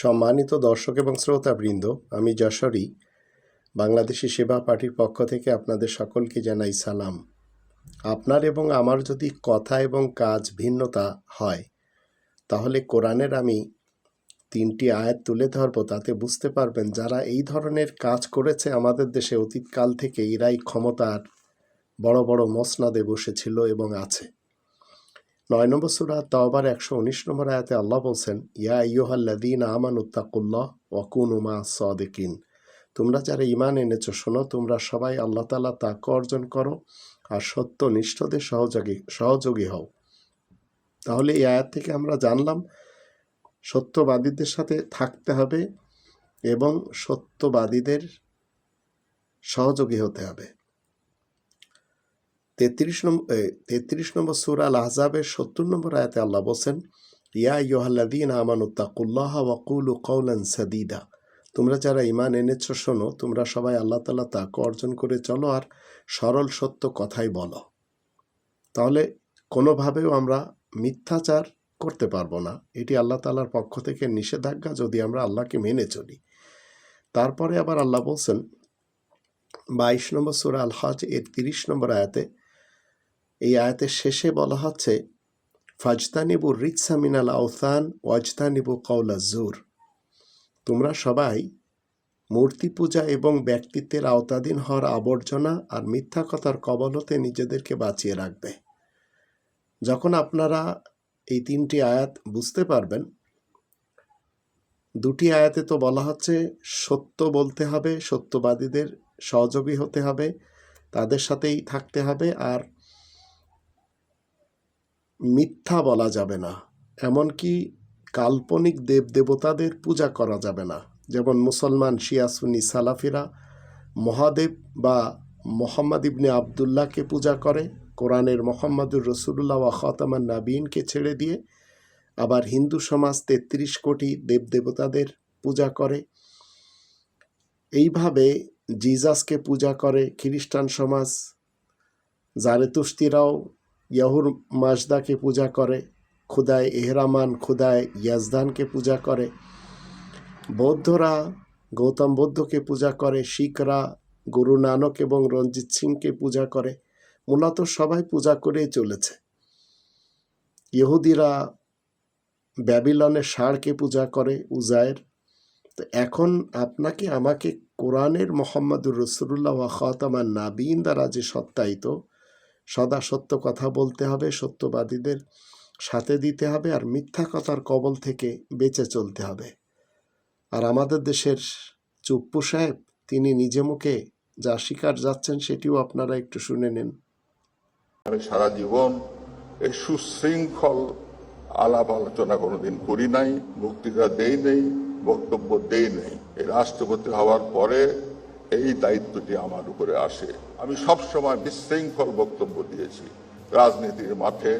সম্মানিত দর্শক এবং শ্রোতাবৃন্দ, আমি যশোরী, বাংলাদেশি সেবা পার্টির পক্ষ থেকে আপনাদের সকলকে জানাই সালাম। আপনার এবং আমার যদি কথা এবং কাজ ভিন্নতা হয়, তাহলে কোরআনের আমি তিনটি আয়াত তুলে ধরবো, তাতে বুঝতে পারবেন যারা এই ধরনের কাজ করেছে আমাদের দেশে অতীতকাল থেকে, এরাই ক্ষমতার বড় বড় মসনাদে বসেছিল এবং আছে। নয় নম্বর সুরা তওবার একশো উনিশ নম্বর আয়াতে আল্লাহ বলছেন, ইয়া ইয়োহাল্লাদিন আমান উত্তাকুল্লাহ ওয়াকুন উমা সদেকিন। তোমরা যারা ইমান এনেছো, শোনো, তোমরা সবাই আল্লাহ তালা তাক অর্জন করো আর সত্য নিষ্ঠদের সহযোগী সহযোগী হও। তাহলে এই আয়াত থেকে আমরা জানলাম, সত্যবাদীদের সাথে থাকতে হবে এবং সত্যবাদীদের সহযোগী হতে হবে। তেত্রিশ নম্বর তেত্রিশ নম্বর সুরা আল আহজাবের সত্তর নম্বর আয়াতে আল্লাহ বলছেন, ইয়া ইয়োহাল্লাদিন আমানুত্তাকুল্লাহ ওয়াকুলু কৌলান সাদিদা। তোমরা যারা ইমান এনেছ, শোনো, তোমরা সবাই আল্লাহ তালা তাক অর্জন করে চলো আর সরল সত্য কথাই বলো। তাহলে কোনোভাবেও আমরা মিথ্যাচার করতে পারব না। এটি আল্লাহ তালার পক্ষ থেকে নিষেধাজ্ঞা যদি আমরা আল্লাহকে মেনে চলি। তারপরে আবার আল্লাহ বলছেন, বাইশ নম্বর সুরা আল হজ এর তিরিশ নম্বর আয়াতে এই আয়াতের শেষে বলা হচ্ছে, ফাজতানিবু রিৎসা মিনাল আওথান ওয়াজতানিবু কৌলা জুর তোমরা সবাই মূর্তি পূজা এবং ব্যক্তিত্বের আওতাধীন হওয়ার আবর্জনা আর মিথ্যা কথার কবল হতে নিজেদেরকে বাঁচিয়ে রাখবে। যখন আপনারা এই তিনটি আয়াত বুঝতে পারবেন, দুটি আয়াতে তো বলা হচ্ছে, সত্য বলতে হবে, সত্যবাদীদের সহযোগী হতে হবে, তাদের সাথেই থাকতে হবে, আর মিথ্যা বলা যাবে না, এমনকি কাল্পনিক দেব দেবতাদের পূজা করা যাবে না। যেমন মুসলমান, শিয়া, সুন্নি, সালাফিরা মহাদেব বা মোহাম্মদ ইবনে আবদুল্লাহকে পূজা করে, কোরআনের মোহাম্মদুর রসুল্লাহ ওয়া খতামান নাবিনকে ছেড়ে দিয়ে আবার হিন্দু সমাজ তেত্রিশ কোটি দেবদেবতাদের পূজা করে। এইভাবে জিজাসকে পূজা করে, খ্রিস্টান সমাজ জারেতুস্তিরাও ইয়াহুর মাজদাকে পূজা করে খুদায় এহরামান খুদায় ইয়াজদানকে পূজা করে। বৌদ্ধরা, গৌতম বুদ্ধকে পূজা করে, শিখরা, গুরু নানক এবং রঞ্জিত সিংকে পূজা করে, মূলত সবাই পূজা করেই চলেছে। ইহুদিরা ব্যাবিলনের ষাঁড়কে পূজা করে, উজায়ের। তো এখন আপনাকে আমাকে কোরআনের মোহাম্মদুর রসুল্লাহ খাতামান নাবিন দ্বারা যে সত্যায়িত সদা সত্য কথা বলতে হবে, সত্যবাদীদের সাথে দিতে হবে আর মিথ্যা কথার কবল থেকে বেঁচে চলতে হবে। আর আমাদের দেশের চুপ্পু সাহেব, তিনি নিজে মুখে যা শিকার যাচ্ছেন সেটিও আপনারা একটু শুনে নেন। সারা জীবন এই সুশৃঙ্খল আলাপ আলোচনা কোনোদিন করি নাই বক্তৃতা দেই নেই, বক্তব্য দেই নেই। রাষ্ট্রপতি হওয়ার পরে এই দায়িত্বটি আমার উপরে আসে। আমি সবসময় বিশৃঙ্খল বক্তব্য দিয়েছি। রাজনীতির মাঠে